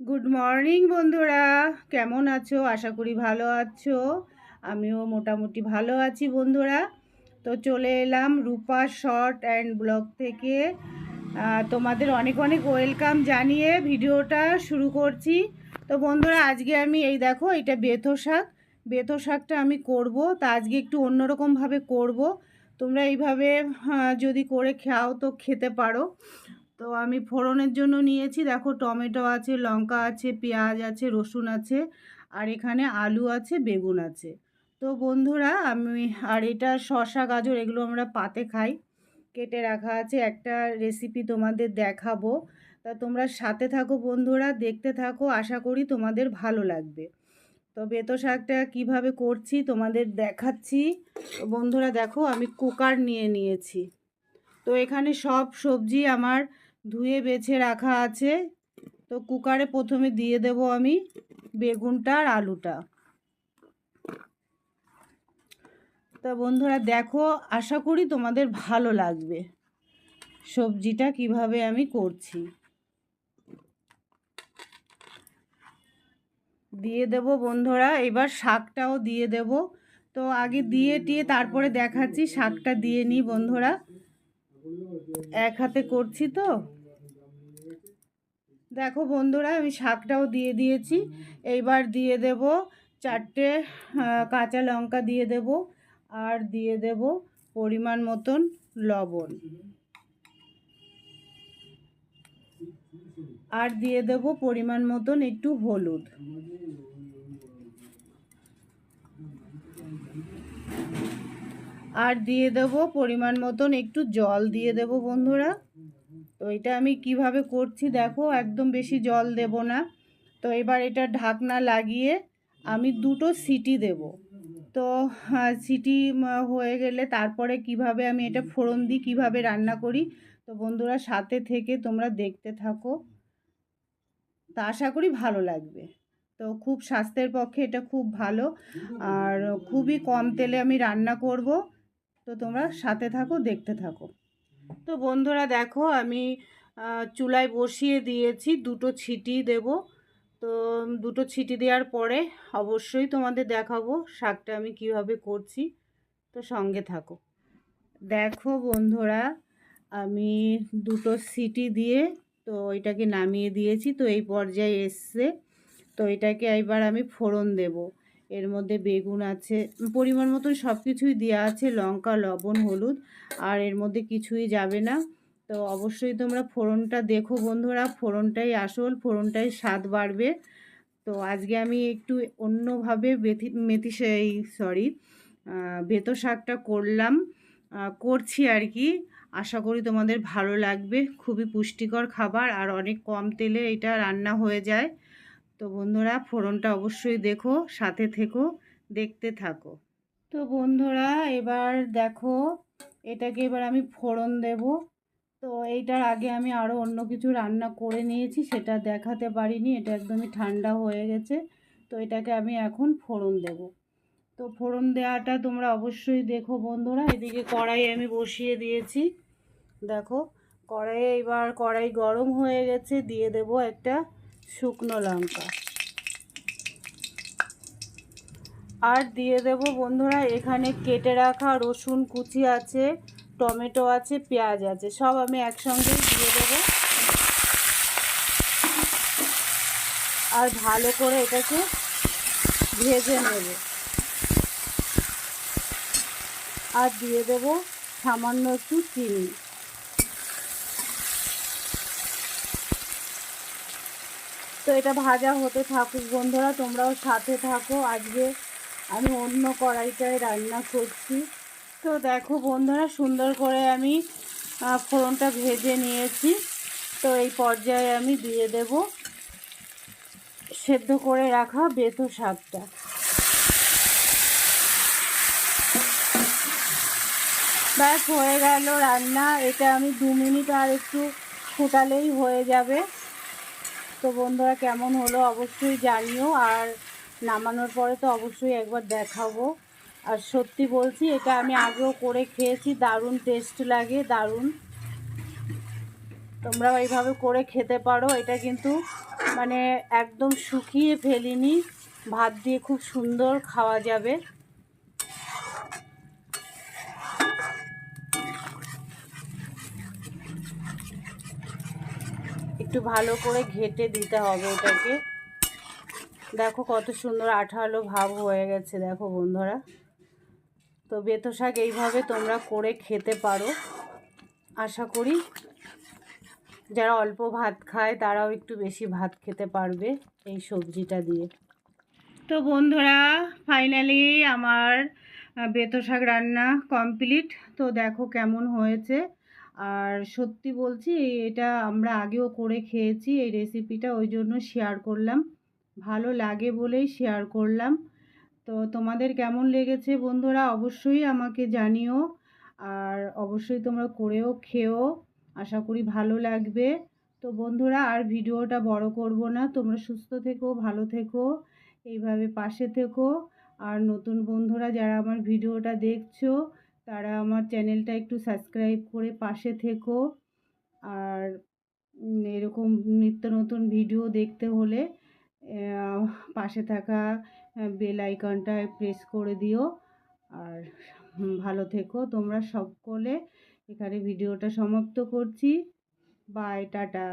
Good morning বন্ধুরা। কেমন আছো? আশা করি ভালো আছো। আমিও মোটামুটি ভালো আছি, বন্ধুরা। তো চলে এলাম রূপা শর্ট অ্যান্ড ব্লগ থেকে। তোমাদের অনেক অনেক ওয়েলকাম জানিয়ে ভিডিওটা শুরু করছি। তো বন্ধুরা, আজকে আমি এই দেখো, এটা বেথো শাক। বেথো শাকটা আমি করব, তা আজকে একটু অন্যরকমভাবে করব। তোমরা এইভাবে যদি করে খাও তো খেতে পারো। তো আমি ফোড়নের জন্য নিয়েছি, দেখো টমেটো আছে, লঙ্কা আছে, পেঁয়াজ আছে, রসুন আছে, আর এখানে আলু আছে, বেগুন আছে। তো বন্ধুরা, আমি, আর এটা শসা, গাজর, এগুলো আমরা পাতে খাই। কেটে রাখা আছে, একটা রেসিপি তোমাদের দেখাবো। তা তোমরা সাথে থাকো বন্ধুরা, দেখতে থাকো, আশা করি তোমাদের ভালো লাগবে। তো বেতো শাকটা কীভাবে করছি তোমাদের দেখাচ্ছি। বন্ধুরা দেখো, আমি কুকার নিয়ে নিয়েছি। তো এখানে সব সবজি আমার ধুয়ে বেছে রাখা আছে। তো কুকারে প্রথমে দিয়ে দেব আমি বেগুনটা আর আলুটা। তা বন্ধুরা দেখো, আশা করি তোমাদের ভালো লাগবে সবজিটা কীভাবে আমি করছি। দিয়ে দেব বন্ধুরা, এবার শাকটাও দিয়ে দেব। তো আগে দিয়ে টিয়ে তারপরে দেখাচ্ছি, শাকটা দিয়ে নিই বন্ধুরা। এক হাতে করছি তো। দেখো বন্ধুরা, আমি শাকটাও দিয়ে দিয়েছি। এইবার দিয়ে দেব চারটে কাঁচা লঙ্কা দিয়ে দেব, আর দিয়ে দেব পরিমাণ মতন লবণ। আর দিয়ে দেব পরিমাণ মতন একটু হলুদ। আর দিয়ে দেব পরিমাণ মতন একটু জল দিয়ে দেব বন্ধুরা। তো এটা আমি কীভাবে করছি দেখো, একদম বেশি জল দেব না। তো এবার এটা ঢাকনা লাগিয়ে আমি দুটো সিটি দেব। তো সিটি হয়ে গেলে তারপরে কীভাবে আমি এটা ফোড়ন দিই, কীভাবে রান্না করি তো বন্ধুরা সাথে থেকে তোমরা দেখতে থাকো। তা আশা করি ভালো লাগবে। তো খুব স্বাস্থ্যের পক্ষে এটা খুব ভালো। আর খুবই কম তেলে আমি রান্না করব। তো তোমরা সাথে থাকো, দেখতে থাকো। তো বন্ধুরা দেখো, আমি চুলায় বসিয়ে দিয়েছি, দুটো ছিটি দেব। তো দুটো ছিটি দেওয়ার পরে অবশ্যই তোমাদের দেখাবো শাকটা আমি কীভাবে করছি। তো সঙ্গে থাকো। দেখো বন্ধুরা আমি দুটো সিটি দিয়ে তো এটাকে নামিয়ে দিয়েছি, তো এই পর্যায়ে এসছে। তো এটাকে এবার আমি ফোড়ন দেব। এর মধ্যে বেগুন আছে, পরিমাণ মতন সব কিছুই দেওয়া আছে, লঙ্কা, লবণ, হলুদ, আর এর মধ্যে কিছুই যাবে না। তো অবশ্যই তোমরা ফোড়নটা দেখো বন্ধুরা, ফোড়নটাই আসল, ফোড়নটাই স্বাদ বাড়বে। তো আজকে আমি একটু অন্যভাবে বেথি, মেথি সেই সরি বেতো শাকটা করলাম করছি আর কি। আশা করি তোমাদের ভালো লাগবে। খুবই পুষ্টিকর খাবার আর অনেক কম তেলে এটা রান্না হয়ে যায়। তো বন্ধুরা, ফোড়নটা অবশ্যই দেখো, সাথে থেকো, দেখতে থাকো। তো বন্ধুরা, এবার দেখো, এটাকে এবার আমি ফোড়ন দেব। তো এইটার আগে আমি আরও অন্য কিছু রান্না করে নিয়েছি, সেটা দেখাতে পারিনি, এটা একদমই ঠান্ডা হয়ে গেছে। তো এটাকে আমি এখন ফোড়ন দেব। তো ফোড়ন দেওয়াটা তোমরা অবশ্যই দেখো বন্ধুরা, এদিকে কড়াই আমি বসিয়ে দিয়েছি। দেখো, কড়াইয়ে এবার কড়াই গরম হয়ে গেছে, দিয়ে দেব একটা শুকনো লঙ্কা। আর দিয়ে দেব বন্ধুরা, এখানে কেটে রাখা রসুন কুচি আছে, টমেটো আছে, পেঁয়াজ আছে, সব আমি একসঙ্গেই দিয়ে দেব। আর ভালো করে এটাকে ভেজে নেব। আর দিয়ে দেব সামান্য একটু চিনি। তো এটা ভাজা হতে থাকুক বন্ধুরা, তোমরাও সাথে থাকো। আজকে আমি অন্য কড়াইটায় রান্না করছি। তো দেখো বন্ধুরা, সুন্দর করে আমি ফোড়নটা ভেজে নিয়েছি। তো এই পর্যায়ে আমি দিয়ে দেব সেদ্ধ করে রাখা বেতো শাকটা। ব্যাস, হয়ে গেল রান্না। এটা আমি দু মিনিট আর একটু ফোটালেই হয়ে যাবে। তো বন্ধুরা কেমন হলো অবশ্যই জানিও, আর নামানোর পরে তো অবশ্যই একবার দেখাবো। আর সত্যি বলছি, এটা আমি আগেও করে খেয়েছি, দারুণ টেস্ট লাগে, দারুণ। তোমরাও এইভাবে করে খেতে পারো, এটা কিন্তু মানে একদম শুকিয়ে ফেলিনি, ভাত দিয়ে খুব সুন্দর খাওয়া যাবে। একটু ভালো করে ঘেটে দিতে হবে এটাকে দেখো কত সুন্দর আঠালো ভাব হয়ে গেছে, দেখো বন্ধুরা। তো বেতো শাক এইভাবে তোমরা করে খেতে পারো। আশা করি যারা অল্প ভাত খায় তারাও একটু বেশি ভাত খেতে পারবে এই সবজিটা দিয়ে। তো বন্ধুরা ফাইনালি আমার বেতো শাক রান্না কমপ্লিট তো দেখো কেমন হয়েছে। আর সত্যি বলছি, এটা আমরা আগেও করে খেয়েছি, এই রেসিপিটা ওই জন্য শেয়ার করলাম। ভালো লাগে বলেই শেয়ার করলাম। তো তোমাদের কেমন লেগেছে বন্ধুরা অবশ্যই আমাকে জানিও। আর অবশ্যই তোমরা করেও খেও, আশা করি ভালো লাগবে। তো বন্ধুরা, আর ভিডিওটা বড় করব না, তোমরা সুস্থ থেকো, ভালো থেকো, এইভাবে পাশে থেকো। আর নতুন বন্ধুরা যারা আমার ভিডিওটা দেখছ তারা আমার চ্যানেলটা একটু সাবস্ক্রাইব করে পাশে থেকো। আর এরকম নিত্য নতুন ভিডিও দেখতে হলে পাশে থাকা বেল আইকনটা প্রেস করে দিও। আর ভালো থেকো। তোমরা সকলে এখানে ভিডিওটা সমাপ্ত করছি। Bye, tata.